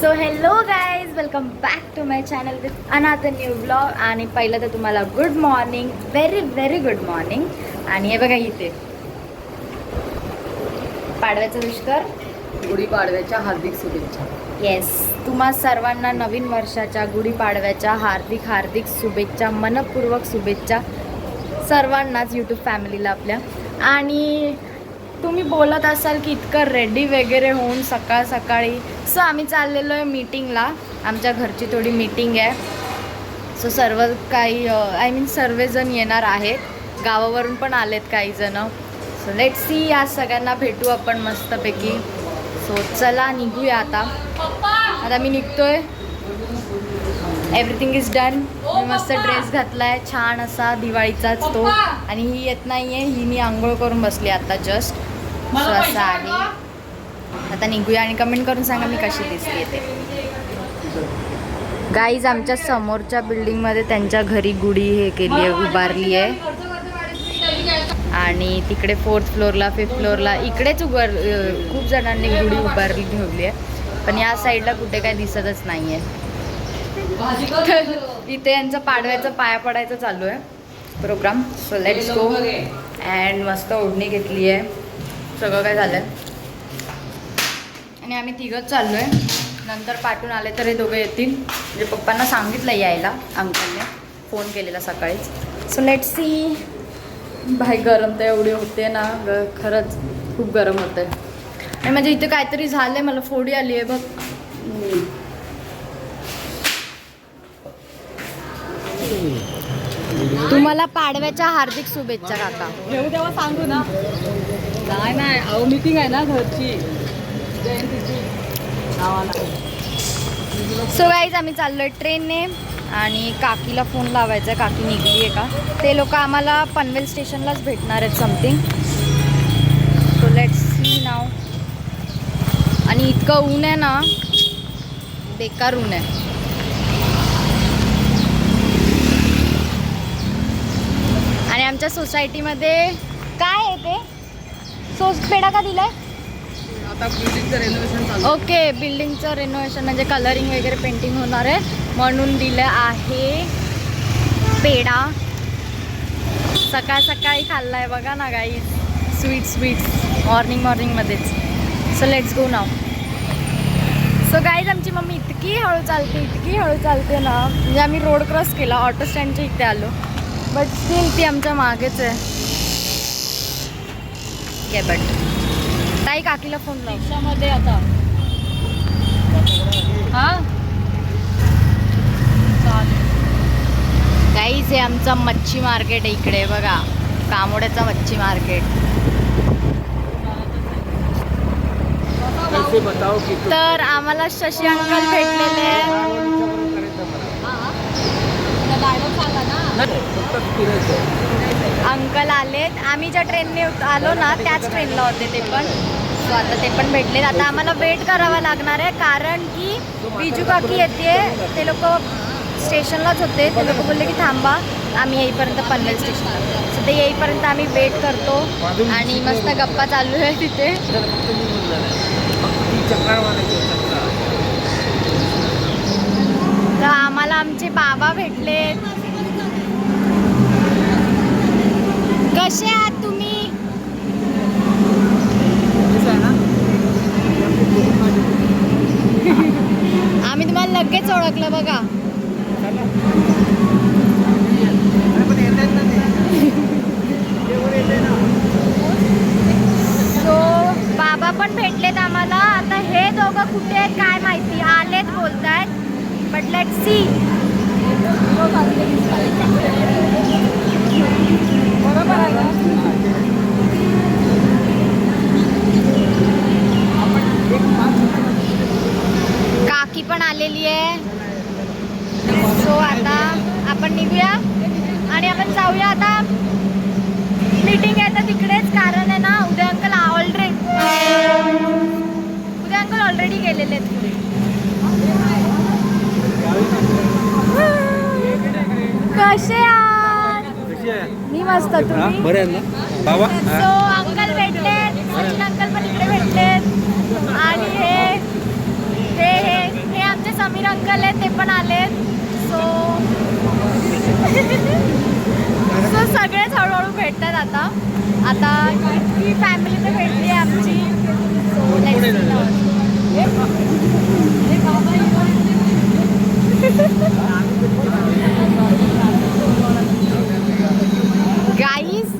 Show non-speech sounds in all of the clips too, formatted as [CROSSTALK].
So hello guys welcome back to my channel with another new vlog आणि पहिलं तर तुम्हाला good morning very very good morning आणि हे बघा इथे. पाडव्याचं दुष्कर. गुढीपाडव्याच्या हार्दिक शुभेच्छा. येस तुम्हा सर्वांना नवीन वर्षाच्या गुढीपाडव्याच्या हार्दिक हार्दिक शुभेच्छा मनपूर्वक शुभेच्छा सर्वांनाच यूट्यूब फॅमिलीला आपल्या. आणि तुम्ही बोलत असाल की इतकं रेडी वगैरे होऊन सकाळ सकाळी. सो आम्ही चाललेलो आहे मीटिंगला आमच्या घरची थोडी मीटिंग आहे. सो सर्व काही आय मीन सर्वजण येणार आहेत. गावावरून पण आलेत काही जण. सो लेट सी आज सगळ्यांना भेटू आपण मस्तपैकी. सो चला निघूया आता. आता मी निघतोय. एव्हरीथिंग इज डन मी मस्त ड्रेस घातला आहे छान असा दिवाळीचाच तो. आणि ही येत नाही आहे ही मी आंघोळ करून बसली आता जस्ट सो असं आहे आता निघूया आणि कमेंट करून सांगा मी कशी दिसते ते. गाईज आमच्या समोरच्या बिल्डिंगमध्ये त्यांच्या घरी गुढी हे केली आहे उभारली आहे. आणि तिकडे फोर्थ फ्लोअरला फिफ्थ फ्लोअरला इकडेच उभार खूप जणांनी गुढी उभारली ठेवली आहे. पण या साईडला कुठे काय दिसतच नाही आहे इथे यांचं पाडव्याचं पाया पडायचं चालू आहे. Program so let's go and मस्त ओढणी घेतली आहे. सगळं काय झालं आणि आम्ही तिघंच चाललो आहे नंतर पाठवून आले तर हे दोघं येतील. म्हणजे पप्पांना सांगितलं यायला अंकलने. फोन केलेला सकाळीच. सो लेट सी भाई गरम तर एवढी होते ना ग खरंच खूप गरम होतं आहे आणि म्हणजे इथे काहीतरी झालं आहे मला फोडी आली आहे बघ. तुम्हाला पाडव्याच्या हार्दिक शुभेच्छा काका. घेऊ तेव्हा सांगू ना. नाही नाही अहो मीटिंग आहे ना घरची. जयंतीची. गावाला. सो गाईज आम्ही चाललोय ट्रेनने आणि काकीला फोन लावायचा आहे काकी निघली आहे का? ते लोक आम्हाला पनवेल स्टेशनलाच भेटणार आहेत समथिंग सो लेट्स सी नाव आणि इतकं ऊन आहे ना बेकार ऊन आहे. आणि आमच्या सोसायटीमध्ये काय आहे ते? सोस पेढा का दिलाय? आता बिल्डिंगचं रेनोव्हेशन चालू ओके बिल्डिंगचं रेनोव्हेशन म्हणजे कलरिंग वगैरे पेंटिंग होणार आहे. म्हणून दिलं आहे पेढा. सकाळ सकाळी खाल्ला आहे बघा ना गाई sweet sweets morning मॉर्निंगमध्येच so let's go now so guys आमची मम्मी इतकी हळू चालते इतकी हळू चालते ना. म्हणजे आम्ही रोड क्रॉस केला ऑटो स्टँडच्या इथे आलो. बट स्टील ती आमच्या मागेच आहे. के बट ताई काकीला फोन लाव. रिक्षामध्ये आता. हा? गाईज हे आमचं मच्छी मार्केट आहे इकडे बघा. कामोड्याचं मच्छी मार्केट. कैसे बताओ कि तुम तर आम्हाला शशी अंकल भेटलेले डायलॉग सांगा ना. फक्त फिरायचं अंकल आलेत. आम्ही ज्या ट्रेनने आलो ना त्याच ट्रेनला होते ते पण. सो आता ते पण भेटले आता आम्हाला वेट करावा लागणार आहे कारण की बिजू काकी येते. ते लोक स्टेशनलाच होते. ते लोक बोलले की थांबा आम्ही येईपर्यंत पनवेल स्टेशनला सो ते येईपर्यंत आम्ही वेट करतो. आणि मस्त गप्पा चालू आहे तिथे. तर आम्हाला आमचे बाबा भेटले कसे आहात तुम्ही? आम्ही तुम्हाला लगेच ओळखलं बघा. सो बाबा पण भेटलेत आम्हाला. आता हे दोघं कुठे आहेत काय माहिती? आलेत बोलतायत. बट लेट सी बरोबर आहे ना काकी पण आलेली आहे सो आता आपण निघूया आणि आपण जाऊया आता मीटिंग आहे तर तिकडेच कारण आहे ना उद्या अंकल ऑलरेडी उद्या अंकल ऑलरेडी गेलेले आहेत पुढे कसे आहात कशी आहे मी मस्त तुम्ही बरे आहेत ना? बाबा सो अंकल सचिन अंकल पण इकडे भेटलेत. आणि हे हे हे समीर अंकल आहेत ते पण आलेत. सो सो सगळेच हळूहळू भेटतात आता. आता ही फॅमिली तर भेटली आहे आमची. let's [LAUGHS] see now. गाईज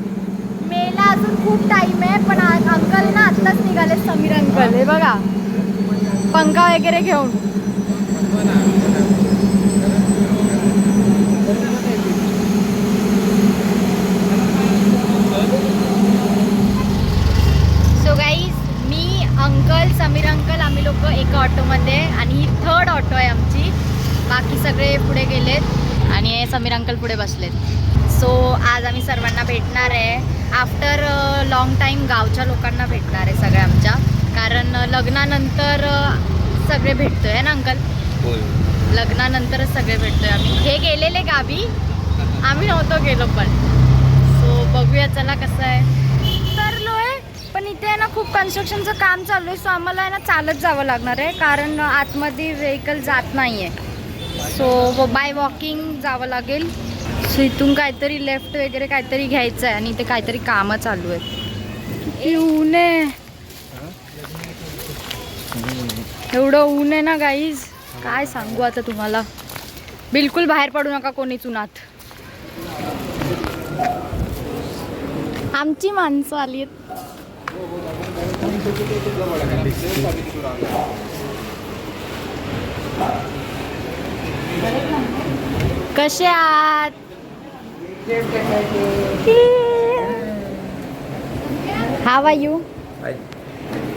मेला अजून खूप टाइम आहे पण अंकल ना आत्ताच निघाले समीर अंकल. हे बघा पंखा वगैरे घेऊन. सो गाईज मी अंकल समीर अंकल आम्ही लोक एका ऑटोमध्ये आणि ही थर्ड ऑटो आहे आमची. बाकी सगळे पुढे गेलेत आणि समीर अंकल पुढे बसलेत. सो आज आम्ही सर्वांना भेटणार आहे. आफ्टर लॉंग टाईम गावच्या लोकांना भेटणार आहे सगळ्या आमच्या. कारण अ, लग्नानंतर अ, सगळे भेटतोय है ना अंकल? लग्नानंतरच सगळे भेटतोय आम्ही. हे गेलेले गावी. आम्ही नव्हतो गेलो पण. सो बघूया चला कसं आहे. तरलोय पण इथे आहे ना खूप कन्स्ट्रक्शनचं काम चालू आहे. सो आम्हाला आहे ना चालत जावं लागणार आहे. कारण आतमध्ये व्हेकल जात नाही आहे सो बाय वॉकिंग जावं लागेल. सो इथून काहीतरी लेफ्ट वगैरे काहीतरी घ्यायचं आहे आणि इथे काहीतरी कामं चालू आहेत. ऊन आहे. एवढं ऊन आहे ना गाईज काय सांगू आता तुम्हाला? बिलकुल बाहेर पडू नका कोणीच उन्हात आमची माणसं आली आहेत. कसे आहात? हाव आर यू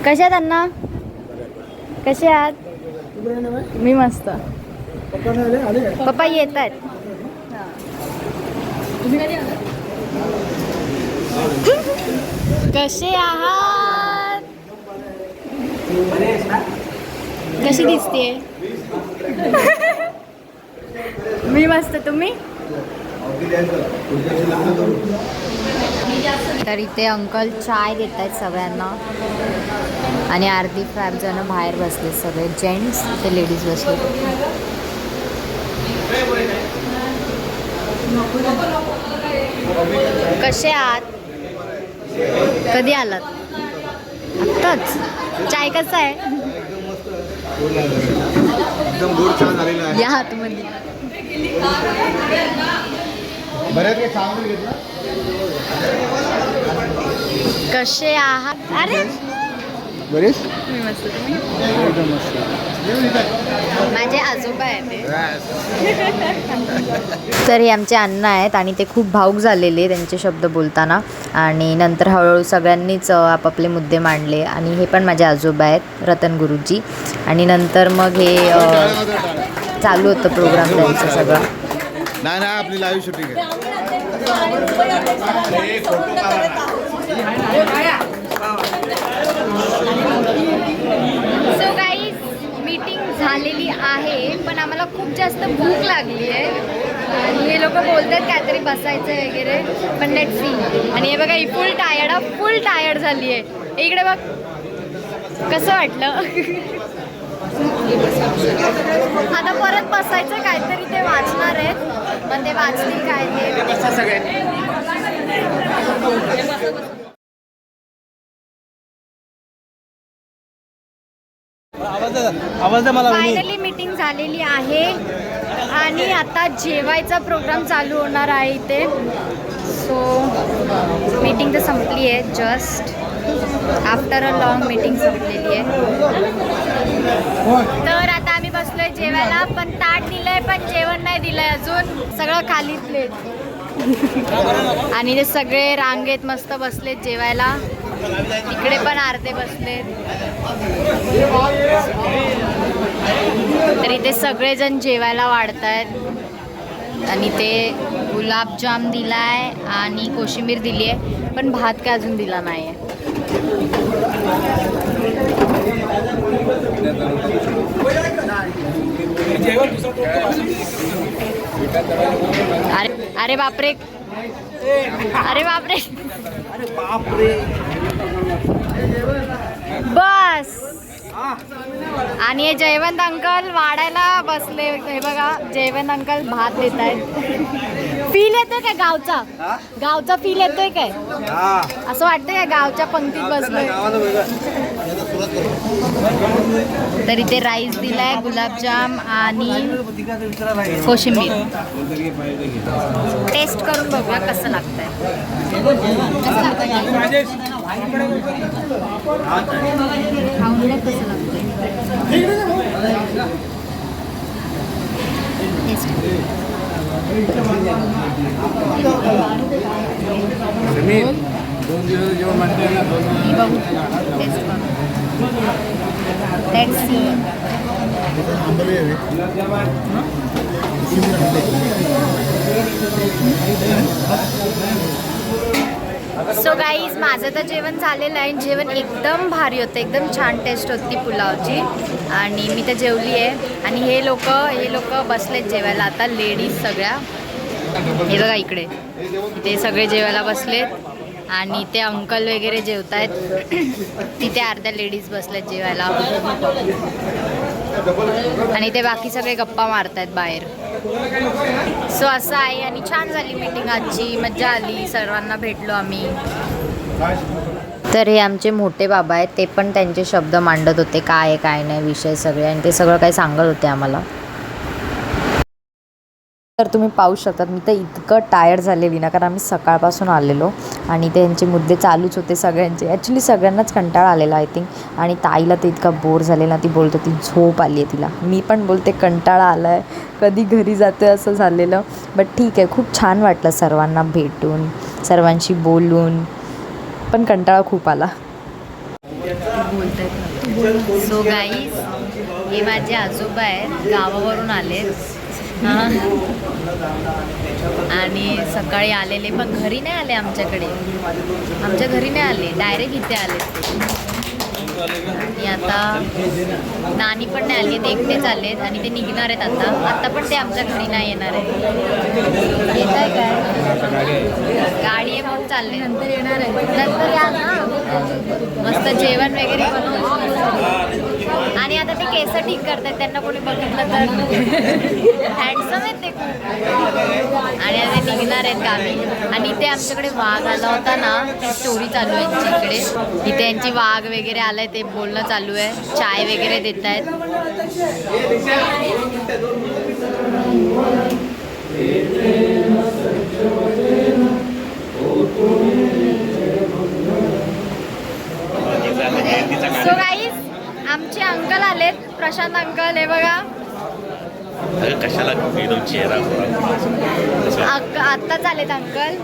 कसे आहात अण्णा? कसे आहात? मी मस्त. पप्पा येत आहेत कसे आहात? कशी दिसते [LAUGHS] मी मस्त. तुम्ही? तर इथे अंकल चाय देत आहेत सगळ्यांना. आणि अर्धी फॅब जण बाहेर बसले सगळे. जेंट्स ते लेडीज बसले कसे आहात? कधी आलात? आत्ताच. चाय कसा एकदम आहे. या आतमध्ये. बऱ्याच काही चांगलं घेतलं. कसे आहात? अरे! बरेच? मी मस्त तुम्ही? एकदम मस्त. माझे आजोबा आहे ते. तर हे आमचे अण्णा आहेत आणि ते खूप भाऊक झालेले त्यांचे शब्द बोलताना. आणि नंतर हळूहळू सगळ्यांनीच आपापले मुद्दे मांडले. आणि हे पण माझे आजोबा आहेत रतन गुरुजी. आणि नंतर मग हे चालू होतं प्रोग्राम त्यांचं सगळं. नाही नाही आपली लाईव्ह शूटिंग आहे. सो काही मीटिंग झालेली आहे पण आम्हाला खूप जास्त भूक लागली आहे. आणि हे लोक बोलतात काहीतरी बसायचं वगैरे पण लेट सी आणि हे बघा ही फुल टायर्ड फुल टायर्ड झाली आहे. इकडे बघ कसं वाटलं? [LAUGHS] आता परत बसायचं काहीतरी ते वाचणार आहेत. मग ते वाचतील काय ते. आवाज द्या मला फायनली मीटिंग झालेली आहे. आणि आता जेवायचा प्रोग्राम चालू होणार आहे इथे. सो मीटिंग तर संपली आहे just after a long meeting संपलेली आहे. तर आता आम्ही बसलोय जेवायला पण ताट दिलंय पण जेवण नाही अजून. सगळं खाली प्लेट आणि ते सगळे रांगेत मस्त बसलेत जेवायला. इकडे पण आरते बसलेत. तर इथे सगळेजण जेवायला वाढतायत. आणि ते गुलाबजाम दिलाय आणि कोशिंबीर दिली आहे पण भात काय अजून दिला नाही आहे अरे अरे बापरे. अरे बापरे. बस आणि हे जयवंत अंकल वाढायला बसले हे बघा जयवंत अंकल भात देत आहेत फील येतोय काय गावचा? गावचा फील येतोय काय. असं वाटतंय काय गावच्या पंक्तीत बसलोय. तर इथे राईस दिलाय गुलाबजाम आणि. कोशिंबीर टेस्ट करून बघूया कसं लागतंय कसं लागतंय खाऊन बघ कसं लागतंय टेस्ट मी सो गाईज माझं तर जेवण झालेलं आहे. जेवण एकदम भारी होतं. एकदम छान टेस्ट होती पुलावची. आणि मी तर जेवली आहे. आणि हे लोक हे लोक बसलेत जेवायला. आता लेडीज सगळ्या. हे बघा इकडे. इथे सगळे जेवायला बसलेत. आणि ते अंकल वगैरे जेवत आहेत तिथे अर्ध्या लेडीज बसलेत जेवायला. आणि ते बाकी सगळे गप्पा मारत आहेत बाहेर. सो असं आहे आणि छान झाली मीटिंग आजची मज्जा आली. सर्वांना भेटलो आम्ही. तर हे आमचे मोठे बाबा आहेत. ते पण त्यांचे शब्द मांडत होते. काय आहे काय नाही विषय सगळे. आणि ते सगळं काही सांगत होते आम्हाला. तर तुम्ही पाहू शकतात. मी तर इतकं टायर्ड झालेली ना कारण आम्ही सकाळपासून आलेलो. आणि त्यांचे मुद्दे चालूच होते सगळ्यांचे. ॲक्च्युली सगळ्यांनाच कंटाळा आलेला आय थिंक आणि ताईला तर इतका बोर झालेला ती बोलत होती झोप आली आहे तिला. मी पण बोलते कंटाळा आला आहे कधी घरी जाते असं झालेलं. बट ठीक आहे खूप छान वाटलं सर्वांना भेटून सर्वांशी बोलून. पण कंटाळा खूप आला. सो गाईज हे माझे आजोबा आहेत गावावरून आले आणि सकाळी आलेले पण घरी नाही आले आमच्याकडे. आमच्या घरी नाही आले डायरेक्ट इथे आले ते. आणि आता नानी पण नाही आली ते चालले आहेत आणि ते निघणार आहेत आता. आता पण ते आमच्या घरी नाही येणार आहे येत आहे काय? गाडी आहे म्हणून चालले. नंतर येणार आहे. नंतर या ना. मस्त जेवण वगैरे बनवून केस ठीक करतात त्यांना कोणी बघितलं तर. हँडसम आहेत ते खूप. आणि आता ते निघणार आहेत गावी. आणि इथे आमच्याकडे वाघ आला होता ना ती स्टोरी चालू आहे इकडे. इथे यांची वाघ वगैरे आलाय ते बोलणं चालू आहे. चाय वगैरे देत आहेत सो गाईज आमचे अंकल आलेत. प्रशांत अंकल हे बघा. अगं कशाला एकदम चेहरा अक- आत्ताच आलेत अंकल.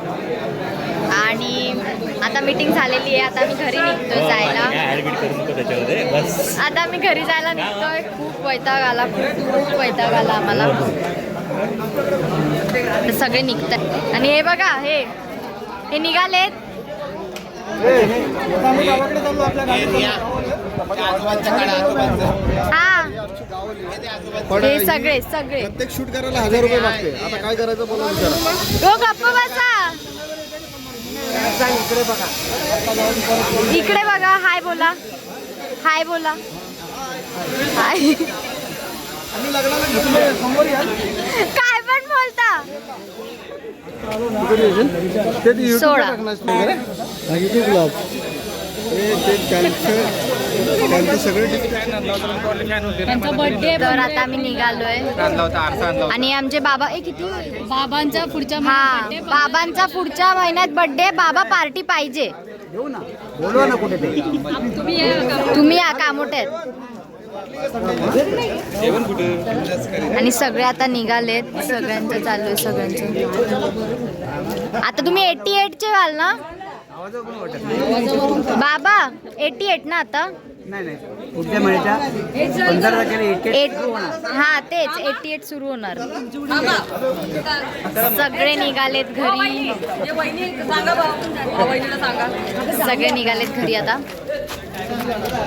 आणि आता मीटिंग झालेली आहे. आता मी घरी निघतोय जायला. त्याच्यामध्ये? बस. आता मी घरी जायला निघतोय. खूप वैताग आला. खूप खूप वैताग आला आम्हाला. तर सगळे निघतात. आणि हे बघा हे. हे निघालेत. आम्ही गावाकडे चाललो आपल्या गावी हा. हे सगळे सगळे. प्रत्येक शूट करायला हजार रुपये मागते. आता काय करायचं बोला विचारा. हो गप्प बसा. इकडे बघा इकडे बघा हाय बोला. हाय बोला. हाय. आम्ही लग्नाला घेतलोय, समोर या. काय पण बोलता. सोळा. युट्यूबला टाकणार असतील का रे? हा, युट्यूब ब्लॉग ते त्यांचं त्यांचं सगळे त्यांचा बर्थडे तर आता आम्ही निघालोय. आणि आमचे बाबा ए किती? बाबांचा पुढच्या हा birthday बाबांचा पुढच्या महिन्यात बर्थडे बाबा पार्टी पाहिजे. घेऊ ना बोलवा ना कुठे ते तुम्ही या का? तुम्ही या कामोठ्यात आणि सगळे आता निघालेत. सगळ्यांचं चालू आहे सगळ्यांचं. आता तुम्ही एटी एटचे व्हाल ना? बाबा एटी एट ना आता? नाही नाही. पुढच्या महिन्याच्या पंधरा तारखेला एक एट हा तेच एटी एट सुरू होणार. सगळे निघालेत घरी. सगळे निघालेत घरी आता.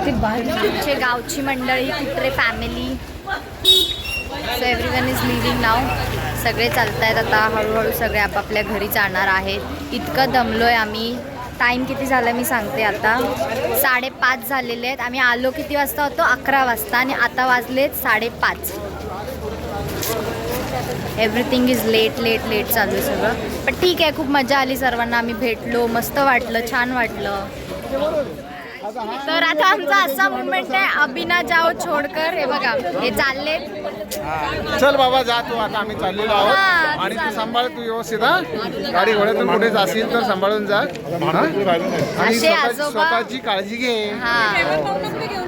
आमचे गावची मंडळी कुत्रे family so everyone is living नाव सगळे चालत आहेत आता. हळूहळू सगळे आपापल्या घरी जाणार आहेत. इतकं दमलोय आम्ही. टाईम किती झाला मी सांगते आता. साडेपाच झालेले आहेत. आम्ही आलो किती वाजता होतो? अकरा वाजता आणि आता वाजलेत साडेपाच. Everything is late late late चालू आहे सगळं. पण ठीक आहे खूप मजा आली सर्वांना. आम्ही भेटलो मस्त वाटलं छान वाटलं. तर आता आमचा असा मुवमेंट आहे अभिना जाओ छोडकर हे बघा हे चालले चल बाबा जा तू आता आम्ही चाललेलो हा, आहोत आणि तू. सांभाळ तू व्यवस्थित हा. गाडी घोड्यातून कुठे जाशील तर सांभाळून जा. हा? आणि असे स्वतः- आजोबा- स्वतःची काळजी घे. हा.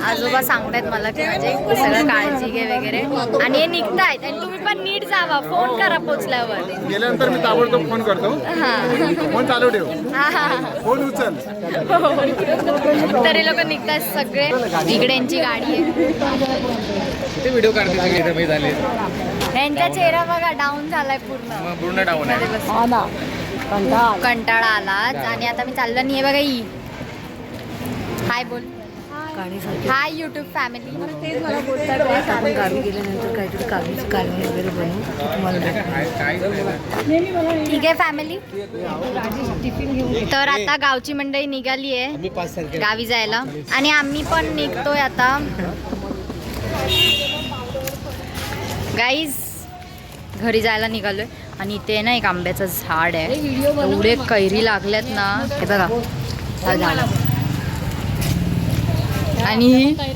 आजोबा सांगतायत मला की म्हणजे सगळं काळजी घे वगैरे. आणि हे निघतायत. आणि तुम्ही पण नीट जावा. फोन करा पोचल्यावर. गेल्यानंतर मी ताबडतोब फोन करतो. हा. फोन चालू ठेव. हा. हा फोन उचल. तर हे लोक निघतात सगळे. इकडे यांची गाडी आहे. ते व्हिडिओ काढते सगळे इथे झाले यांचा चेहरा बघा डाऊन झालाय पूर्ण. पूर्ण डाऊन आहे. हा कंटाळा आलाच आणि आता मी चाललं नाही बघा ई. हाय बोल. हाय युट्यूब फॅमिली तेच मला बोलतात आपण गावी गेल्यानंतर काहीतरी कावीची कालवी वगैरे बनवू. तुम्हाला ठीक आहे फॅमिली टिफिन घेऊन तर आता गावची मंडळी निघाली आहे. गावी जायला. आणि आम्ही पण निघतोय आता. गाईज घरी जायला निघालोय. आणि इथे ना एक आंब्याचं झाड आहे. एवढे कैरी लागल्यात ना. हे बघा. झाड. आणि हे काय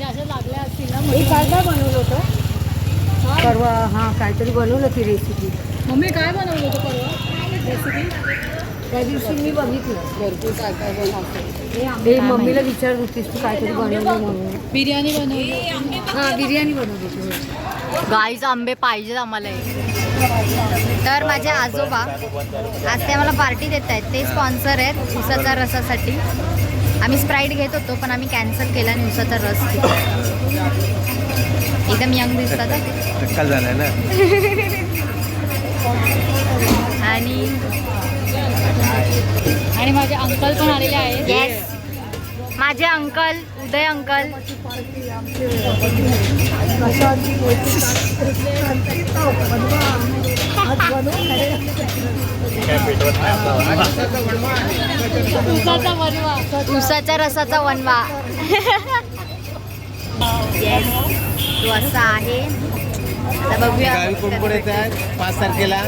काय बनवलं होतं? परवा हां काहीतरी बनवलं ती रेसिपी मम्मी काय बनवलं होतं परवा? रेसिपी त्या दिवशी मी बघितलं. भरपूर काय हे मम्मीला विचारत होतीस तू काहीतरी बनवलं म्हणून. बिर्याणी बनवली हां बिर्याणी बनवली होती. गाईज आंबे पाहिजेत आम्हाला. तर माझे आजोबा आज ते आम्हाला पार्टी देत आहेत ते स्पॉन्सर आहेत उसाच्या रसासाठी. आम्ही स्प्राईट घेत होतो पण आम्ही कॅन्सल केला उसाचा रस घेतला. एकदम यंग दिसतात. काल झालाय ना आणि आणि माझे अंकल पण आलेले आहेत माझे अंकल उदय अंकल. उसाच्या रसाचा वनवा येस तो असा आहे. गावी कोण कोण येत आहे? पाच तारखेला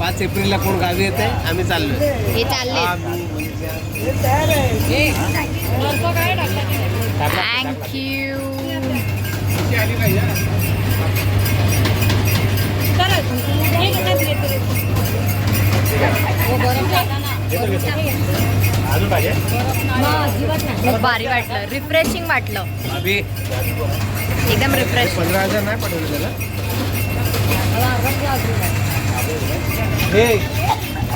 पाच एप्रिलला कोण गावी येत आहे? आम्ही चाललोय. हे चालले थँक्यू खूप भारी वाटलं. रिफ्रेशिंग वाटलं. एकदम रिफ्रेश पंधरा हजार नाही पाठवले त्याला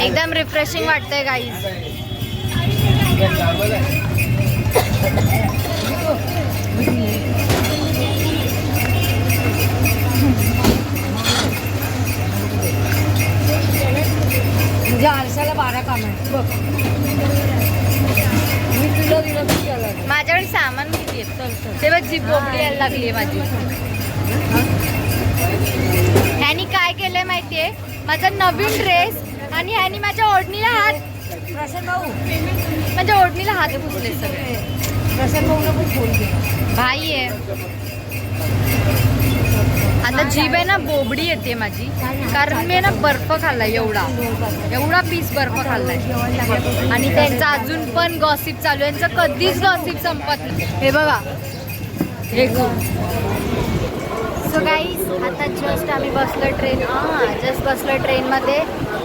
एकदम रिफ्रेशिंग वाटतंय गाईज म्हणजे आरशाला बारा काम आहे बघ. मी तुला दिलं तू त्याला दे. माझ्याकडे सामान किती आहे तेव्हा जी बोबडी यायला लागली आहे माझी. ह्यानी काय केलंय माहितीये? माझा नवीन ड्रेस आणि ह्यानी माझ्या ओढणीला हात प्रशांत भाऊ. माझ्या ओढणीला हात पुसले सगळे. प्रशांत भाऊला पण फोन केला भाई आहे. आता जीभ आहे ना बोबडी येते माझी. कारण मी ना बर्फ खाल्लाय एवढा. एवढा पीस बर्फ खाल्लाय. आणि त्यांचा अजून पण गॉसिप चालू आहे. यांचं कधीच गॉसिप संपत नाही. हे बघा. हे सो गाईज आता जस्ट आम्ही बसलो ट्रेन हां जस्ट बसलो ट्रेनमध्ये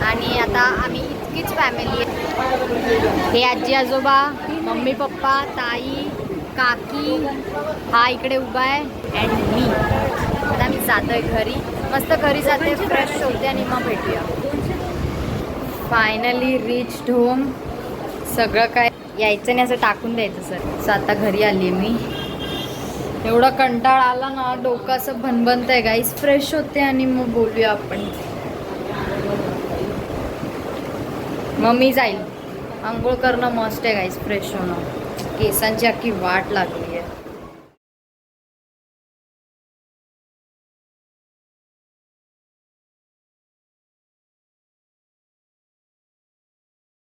आणि आता आम्ही इतकीच फॅमिली हे आजी आजोबा मम्मी पप्पा ताई काकी हा इकडे उभा आहे. अँड मी आता मी जातोय घरी. मस्त घरी जाते फ्रेश होते आणि मग भेटूया. फायनली रिच होम सगळं काय यायचं नाही असं टाकून द्यायचं सर. सो आता घरी आली मी. एवढा कंटाळा आला ना डोकं असं भनभनत आहे गाईस फ्रेश होते आणि मग बोलूया आपण. मग मी जाईल. आंघोळ करणं मस्ट आहे गाईस फ्रेश होणं. केसांची अख्खी वाट लागली आहे